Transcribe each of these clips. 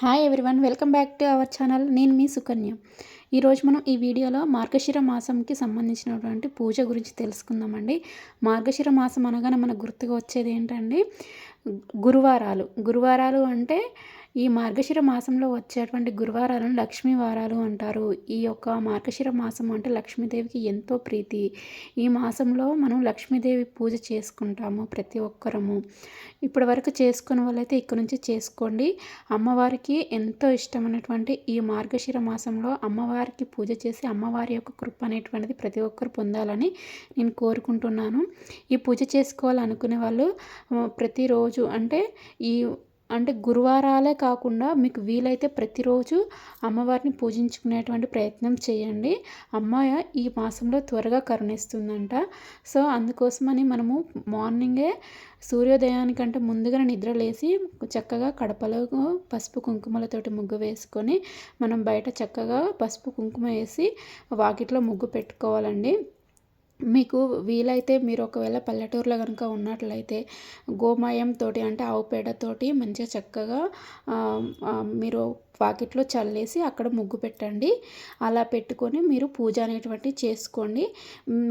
Hi everyone welcome back to our channel నేను మీ సుకన్య. ఈరోజు మనం ఈ వీడియోలో మార్గశిర మాసంకి సంబంధించినటువంటి పూజ గురించి తెలుసుకుందామండి. మార్గశిర మాసం అనగానే మనకు గుర్తుగా వచ్చేది ఏంటండి? గురువారాలు. గురువారాలు అంటే ఈ మార్గశిర మాసంలో వచ్చేటువంటి గురువారాలను లక్ష్మీ వారాలు అంటారు. ఈ యొక్క మార్గశిర మాసం అంటే లక్ష్మీదేవికి ఎంతో ప్రీతి. ఈ మాసంలో మనం లక్ష్మీదేవి పూజ చేసుకుంటాము ప్రతి ఒక్కరము. ఇప్పటి వరకు చేసుకున్న వాళ్ళైతే ఇక్కడ నుంచి చేసుకోండి. అమ్మవారికి ఎంతో ఇష్టమైనటువంటి ఈ మార్గశిర మాసంలో అమ్మవారికి పూజ చేసి అమ్మవారి యొక్క కృప అనేటువంటిది ప్రతి ఒక్కరు పొందాలని నేను కోరుకుంటున్నాను. ఈ పూజ చేసుకోవాలనుకునే వాళ్ళు ప్రతిరోజు అంటే ఈ అంటే గురువారాలే కాకుండా మీకు వీలైతే ప్రతిరోజు అమ్మవారిని పూజించుకునేటువంటి ప్రయత్నం చేయండి. అమ్మాయి ఈ మాసంలో త్వరగా కరుణిస్తుందంట. సో అందుకోసమని మనము మార్నింగే సూర్యోదయానికంటే ముందుగా నిద్ర లేచి చక్కగా కడపలో పసుపు కుంకుమలతోటి ముగ్గు వేసుకొని మనం బయట చక్కగా పసుపు కుంకుమ వేసి వాకిట్లో ముగ్గు పెట్టుకోవాలండి. మీకు వీలైతే మీరు ఒకవేళ పల్లెటూరులో కనుక ఉన్నట్లయితే గోమయంతో అంటే ఆవు పేడతోటి మంచిగా చక్కగా మీరు వాకిట్లో చల్లేసి అక్కడ ముగ్గు పెట్టండి. అలా పెట్టుకొని మీరు పూజ అనేటువంటి చేసుకోండి.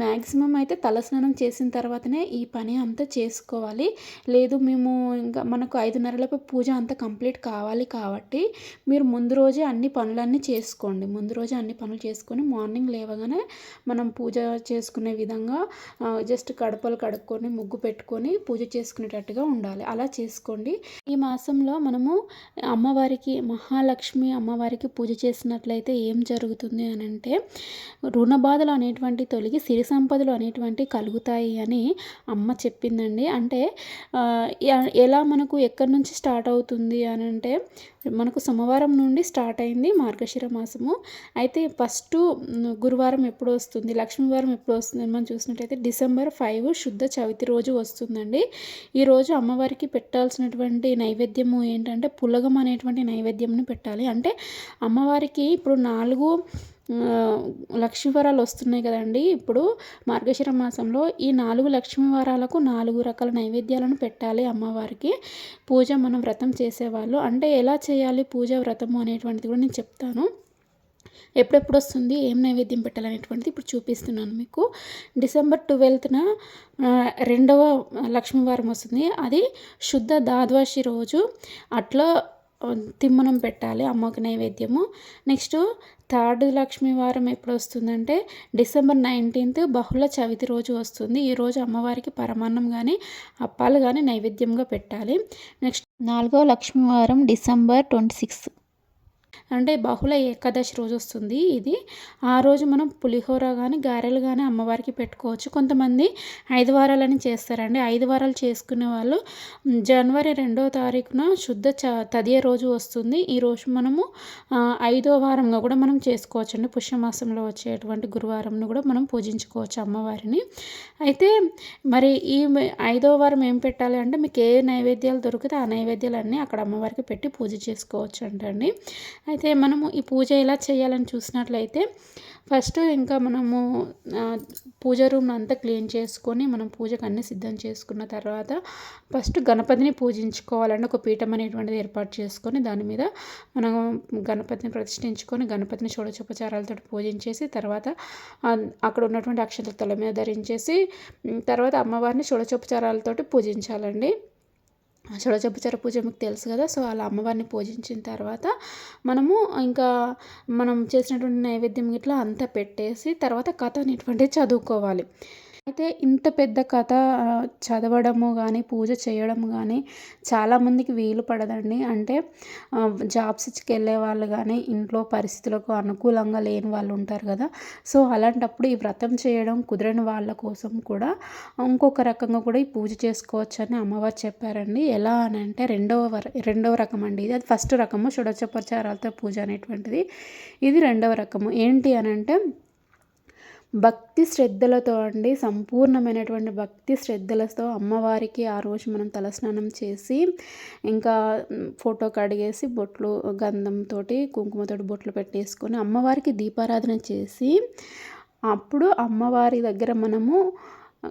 మ్యాక్సిమం అయితే తలస్నానం చేసిన తర్వాతనే ఈ పని అంతా చేసుకోవాలి. లేదు మేము ఇంకా మనకు ఐదున్నరలపై పూజ అంతా కంప్లీట్ కావాలి కాబట్టి మీరు ముందు రోజే అన్ని పనులన్నీ చేసుకోండి. ముందు రోజే అన్ని పనులు చేసుకొని మార్నింగ్ లేవగానే మనం పూజ చేసుకునే విధంగా జస్ట్ కడపలు కడుక్కొని ముగ్గు పెట్టుకొని పూజ చేసుకునేటట్టుగా ఉండాలి. అలా చేసుకోండి. ఈ మాసంలో మనము అమ్మవారికి మహాలక్ష్మి లక్ష్మి అమ్మవారికి పూజ చేసినట్లయితే ఏం జరుగుతుంది అని అంటే రుణ బాధలు అనేటువంటి తొలగి సిరి సంపదలు అనేటువంటి కలుగుతాయి అని అమ్మ చెప్పిందండి. అంటే ఎలా మనకు ఎక్కడి నుంచి స్టార్ట్ అవుతుంది అని అంటే మనకు సోమవారం నుండి స్టార్ట్ అయింది మార్గశిర మాసము. అయితే ఫస్ట్ గురువారం ఎప్పుడు వస్తుంది లక్ష్మీవారం ఎప్పుడు వస్తుంది మనం చూసినట్టయితే డిసెంబర్ ఫైవ్ శుద్ధ చవితి రోజు వస్తుందండి. ఈరోజు అమ్మవారికి పెట్టాల్సినటువంటి నైవేద్యము ఏంటంటే పులగం అనేటువంటి నైవేద్యంను పెట్టాలి. అంటే అమ్మవారికి ఇప్పుడు నాలుగు లక్ష్మీవరాలు వస్తున్నాయి కదండి. ఇప్పుడు మార్గశిర మాసంలో ఈ నాలుగు లక్ష్మీవారాలకు నాలుగు రకాల నైవేద్యాలను పెట్టాలి అమ్మవారికి. పూజ మనం వ్రతం చేసేవాళ్ళు. అంటే ఎలా చేయాలి పూజ వ్రతము అనేటువంటిది కూడా నేను చెప్తాను. ఎప్పుడెప్పుడు వస్తుంది ఏం నైవేద్యం పెట్టాలనేటువంటిది ఇప్పుడు చూపిస్తున్నాను మీకు. డిసెంబర్ ట్వెల్త్న రెండవ లక్ష్మీవారం వస్తుంది. అది శుద్ధ ద్వాదశి రోజు. అట్లా తిమ్మనం పెట్టాలి అమ్మకి నైవేద్యము. నెక్స్ట్ థర్డ్ లక్ష్మీ వారం ఎప్పుడు వస్తుందంటే డిసెంబర్ నైన్టీన్త్ బహుళ చవితి రోజు వస్తుంది. ఈరోజు అమ్మవారికి పరమాన్నం కానీ అప్పాలు కానీ నైవేద్యంగా పెట్టాలి. నెక్స్ట్ నాలుగో లక్ష్మీవారం డిసెంబర్ ట్వంటీ సిక్స్ అంటే బహుళ ఏకాదశి రోజు వస్తుంది ఇది. ఆ రోజు మనం పులిహోర కానీ గారెలు కానీ అమ్మవారికి పెట్టుకోవచ్చు. కొంతమంది ఐదు వారాలని చేస్తారండి. ఐదు వారాలు చేసుకునే వాళ్ళు జనవరి రెండో తారీఖున శుద్ధ చ తదియ రోజు వస్తుంది. ఈ రోజు మనము ఐదో వారంగా కూడా మనం చేసుకోవచ్చు అండి పుష్యమాసంలో వచ్చేటువంటి గురువారంను కూడా మనం పూజించుకోవచ్చు అమ్మవారిని. అయితే మరి ఈ ఐదో వారం ఏం పెట్టాలి అంటే మీకు ఏ నైవేద్యాలు దొరికితే ఆ నైవేద్యాలన్నీ అక్కడ అమ్మవారికి పెట్టి పూజ చేసుకోవచ్చు అంటండి అయితే మనము ఈ పూజ ఎలా చేయాలని చూసినట్లయితే ఫస్ట్ ఇంకా మనము పూజ రూమ్ అంతా క్లీన్ చేసుకొని మనం పూజకు అన్ని సిద్ధం చేసుకున్న తర్వాత ఫస్ట్ గణపతిని పూజించుకోవాలంటే ఒక పీఠం అనేటువంటిది ఏర్పాటు చేసుకొని దాని మీద మనం గణపతిని ప్రతిష్ఠించుకొని గణపతిని షోడచోపచారాలతో పూజించేసి తర్వాత అక్కడ ఉన్నటువంటి అక్షతల తల మీద ధరించేసి తర్వాత అమ్మవారిని షోడచోపచారాలతోటి పూజించాలండి. షోడశోపచార పూజ మీకు తెలుసు కదా సో అలా అమ్మవారిని పూజించిన తర్వాత మనము ఇంకా మనం చేసినటువంటి నైవేద్యం ఇట్లా అంతా పెట్టేసి తర్వాత కథ అనేటువంటిది చదువుకోవాలి. అయితే ఇంత పెద్ద కథ చదవడము కానీ పూజ చేయడం కానీ చాలామందికి వీలు పడదండి. అంటే జాబ్స్కి వెళ్ళే వాళ్ళు కానీ ఇంట్లో పరిస్థితులకు అనుకూలంగా లేని వాళ్ళు ఉంటారు కదా. సో అలాంటప్పుడు ఈ వ్రతం చేయడం కుదరని వాళ్ళ కోసం కూడా ఇంకొక రకంగా కూడా ఈ పూజ చేసుకోవచ్చు అని అమ్మవారు చెప్పారండి. ఎలా అని అంటే రెండవ రెండవ రకం అండి ఇది. అది ఫస్ట్ రకము షుడచపచారాలతో పూజ అనేటువంటిది. ఇది రెండవ రకము. ఏంటి అని అంటే భక్తి శ్రద్ధలతో అండి సంపూర్ణమైనటువంటి భక్తి శ్రద్ధలతో అమ్మవారికి ఆ రోజు మనం తలస్నానం చేసి ఇంకా ఫోటో కడిగేసి బొట్లు గంధంతో కుంకుమతోటి బొట్లు పెట్టేసుకొని అమ్మవారికి దీపారాధన చేసి అప్పుడు అమ్మవారి దగ్గర మనము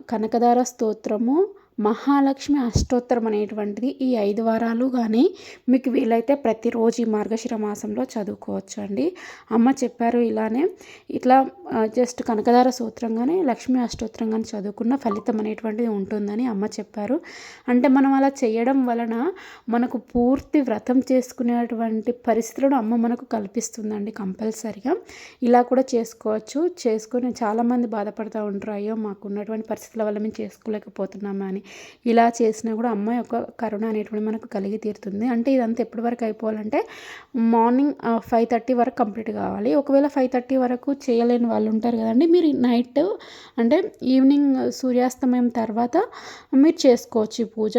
కనకదార స్తోత్రము మహాలక్ష్మి అష్టోత్తరం అనేటువంటిది ఈ ఐదు వారాలు కానీ మీకు వీలైతే ప్రతిరోజు ఈ మార్గశిర మాసంలో చదువుకోవచ్చు అండి అమ్మ చెప్పారు ఇలానే ఇట్లా జస్ట్ కనకదార సూత్రంగానే లక్ష్మీ అష్టోత్తరం కానీ చదువుకున్న ఫలితం అనేటువంటిది ఉంటుందని అమ్మ చెప్పారు. అంటే మనం అలా చేయడం వలన మనకు పూర్తి వ్రతం చేసుకునేటువంటి పరిస్థితులను అమ్మ మనకు కల్పిస్తుందండి కంపల్సరిగా. ఇలా కూడా చేసుకోవచ్చు. చేసుకుని చాలామంది బాధపడుతూ ఉంటారు అయ్యో మాకు ఉన్నటువంటి పరిస్థితుల వల్ల మేము చేసుకోలేకపోతున్నామా అని. ఇలా చేసినా కూడా అమ్మ యొక్క కరుణ అనేటువంటి మనకు కలిగి తీరుతుంది. అంటే ఇదంతా ఎప్పటి వరకు అయిపోవాలంటే మార్నింగ్ ఫైవ్ థర్టీ వరకు కంప్లీట్ కావాలి. ఒకవేళ ఫైవ్ థర్టీ వరకు చేయలేని వాళ్ళు ఉంటారు కదండి. మీరు నైట్ అంటే ఈవినింగ్ సూర్యాస్తమయం తర్వాత మీరు చేసుకోవచ్చు ఈ పూజ.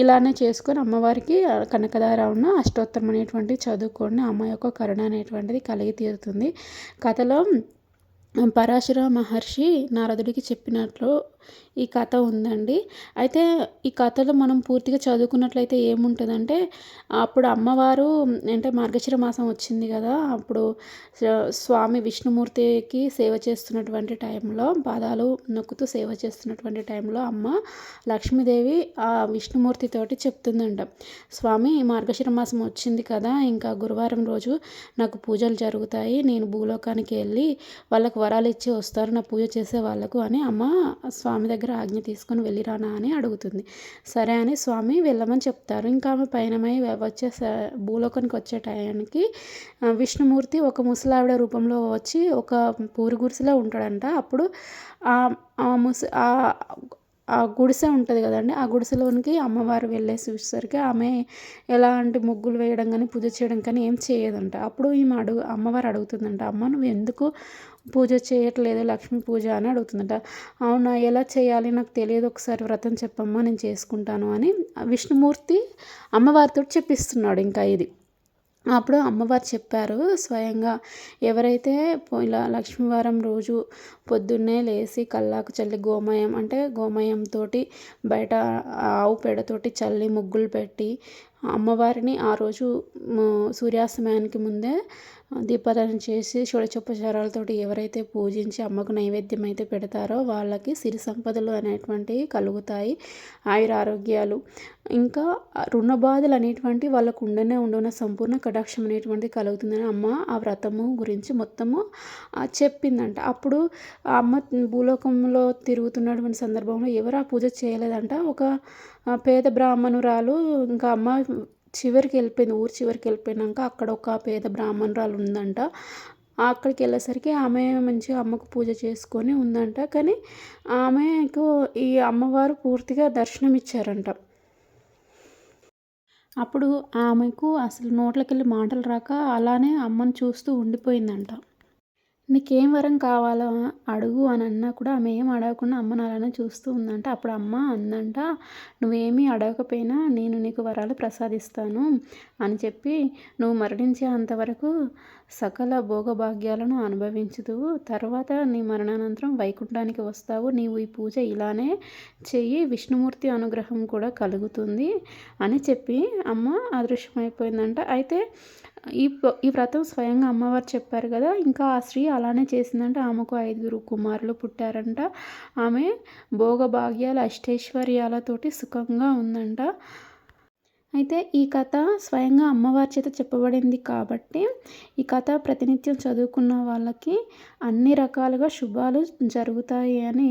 ఇలానే చేసుకొని అమ్మవారికి కనకదార ఉన్న అష్టోత్తరం అనేటువంటి చదువుకొని అమ్మ యొక్క కరుణ అనేటువంటిది కలిగి తీరుతుంది. కథలో పరాశర మహర్షి నారదుడికి చెప్పినట్లు ఈ కథ ఉందండి. అయితే ఈ కథలో మనం పూర్తిగా చదువుకున్నట్లయితే ఏముంటుందంటే అప్పుడు అమ్మవారు అంటే మార్గశిర మాసం వచ్చింది కదా అప్పుడు స్వామి విష్ణుమూర్తికి సేవ చేస్తున్నటువంటి టైంలో పాదాలు నొక్కుతూ సేవ చేస్తున్నటువంటి టైంలో అమ్మ లక్ష్మీదేవి ఆ విష్ణుమూర్తితోటి చెప్తుందంట. స్వామి మార్గశిర మాసం వచ్చింది కదా ఇంకా గురువారం రోజు నాకు పూజలు జరుగుతాయి నేను భూలోకానికి వెళ్ళి వాళ్ళకు వరాలు ఇచ్చి వస్తారు నా పూజ చేసే వాళ్ళకు అని అమ్మ స్వామి దగ్గర ఆజ్ఞ తీసుకొని వెళ్ళిరానా అని అడుగుతుంది. సరే అని స్వామి వెళ్ళమని చెప్తారు. ఇంకా ఆమె పయనమై వచ్చే భూలోకానికి వచ్చే టయానికి విష్ణుమూర్తి ఒక ముసలావిడ రూపంలో వచ్చి ఒక పూరి గుడిసెలో ఉంటాడంట. అప్పుడు ఆ ముస ఆ గుడిసె ఉంటుంది కదండి. ఆ గుడిసెలోనికి అమ్మవారు వెళ్ళేసి చూసేసరికి ఆమె ఎలాంటి ముగ్గులు వేయడం కానీ పూజ చేయడం కానీ ఏం చేయదంట. అప్పుడు ఈమె అడుగు అమ్మవారు అడుగుతుందంట అమ్మ నువ్వు ఎందుకు పూజ చేయట్లేదు లక్ష్మీ పూజ అని అడుగుతుందట. అవునా ఎలా చేయాలి? నాకు తెలియదు ఒకసారి వ్రతం చెప్పమ్మా నేను చేసుకుంటాను అని విష్ణుమూర్తి అమ్మవారితో చెప్పిస్తున్నాడు ఇంకా ఇది. అప్పుడు అమ్మవారు చెప్పారు స్వయంగా ఎవరైతే ఇలా లక్ష్మీవారం రోజు పొద్దున్నే లేచి కల్లాకు చల్లి గోమయం అంటే గోమయంతో బయట ఆవు పేడతోటి చల్లి ముగ్గులు పెట్టి అమ్మవారిని ఆ రోజు సూర్యాస్తమయానికి ముందే దీపారాధన చేసి షోడచోపచారాలతోటి ఎవరైతే పూజించి అమ్మకు నైవేద్యం అయితే పెడతారో వాళ్ళకి సిరి సంపదలు అనేటువంటివి కలుగుతాయి. ఆయుర ఆరోగ్యాలు. ఇంకా రుణ బాధలు అనేటువంటి వాళ్ళకు ఉండనే ఉండన సంపూర్ణ కటాక్షం అనేటువంటిది కలుగుతుందని అమ్మ ఆ వ్రతము గురించి మొత్తము చెప్పిందంట. అప్పుడు ఆ అమ్మ భూలోకంలో తిరుగుతున్నటువంటి సందర్భంలో ఎవరు ఆ పూజ చేయలేదంట. ఒక పేద బ్రాహ్మణురాలు ఇంకా అమ్మ చివరికి వెళ్ళిపోయింది ఊరు చివరికి వెళ్ళిపోయినాక అక్కడ ఒక పేద బ్రాహ్మణురాలు ఉందంట. అక్కడికి వెళ్ళేసరికి ఆమె మంచిగా అమ్మకు పూజ చేసుకొని ఉందంట. కానీ ఆమెకు ఈ అమ్మవారు పూర్తిగా దర్శనం ఇచ్చారంట. అప్పుడు ఆమెకు అసలు నోట్లకెళ్ళి మాటలు రాక అలానే అమ్మని చూస్తూ ఉండిపోయిందంట. నీకేం వరం కావాలో? అడుగు అని అన్నా కూడా ఆమె ఏం అడగకుండా అమ్మను అలానే చూస్తూ ఉందంట. అప్పుడు అమ్మ అందంట నువ్వేమీ అడగకపోయినా నేను నీకు వరాలు ప్రసాదిస్తాను అని చెప్పి నువ్వు మరణించే అంతవరకు సకల భోగభాగ్యాలను అనుభవించుతూ తర్వాత నీ మరణానంతరం వైకుంఠానికి వస్తావు. నీవు ఈ పూజ ఇలానే చెయ్యి. విష్ణుమూర్తి అనుగ్రహం కూడా కలుగుతుంది అని చెప్పి అమ్మ అదృశ్యమైపోయిందంట. అయితే ఈ ఈ వ్రతం స్వయంగా అమ్మవారు చెప్పారు కదా ఇంకా ఆ స్త్రీ అలానే చేసిందంట. ఆమెకు ఐదుగురు కుమారులు పుట్టారంట. ఆమె భోగభాగ్యాల అష్టైశ్వర్యాలతోటి సుఖంగా ఉందంట. అయితే ఈ కథ స్వయంగా అమ్మవారి చేత చెప్పబడింది కాబట్టి ఈ కథ ప్రతినిత్యం చదువుకున్న వాళ్ళకి అన్ని రకాలుగా శుభాలు జరుగుతాయి అని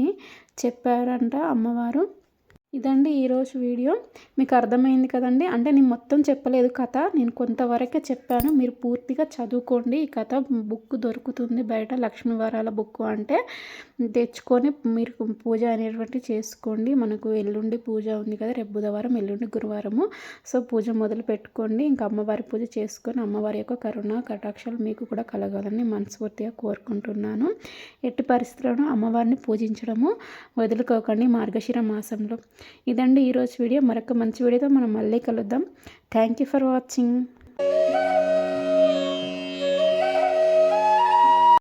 చెప్పారంట అమ్మవారు. ఇదండి ఈరోజు వీడియో. మీకు అర్థమైంది కదండి? అంటే నేను మొత్తం చెప్పలేదు కథ. నేను కొంతవరకే చెప్పాను. మీరు పూర్తిగా చదువుకోండి. ఈ కథ బుక్ దొరుకుతుంది బయట లక్ష్మీవారాల బుక్ అంటే. తెచ్చుకొని మీరు పూజ అనేటువంటి చేసుకోండి. మనకు ఎల్లుండి పూజ ఉంది కదా రేపు బుధవారం ఎల్లుండి గురువారము. సో పూజ మొదలు పెట్టుకోండి. ఇంకా అమ్మవారి పూజ చేసుకొని అమ్మవారి యొక్క కరుణ కటాక్షాలు మీకు కూడా కలగాలని మనస్ఫూర్తిగా కోరుకుంటున్నాను. ఎట్టి పరిస్థితుల్లోనూ అమ్మవారిని పూజించడము వదులుకోకండి మార్గశిర మాసంలో. ఇదండి ఈరోజు వీడియో. మరొక మంచి వీడియోతో మనం మళ్ళీ కలుద్దాం. Thank you for watching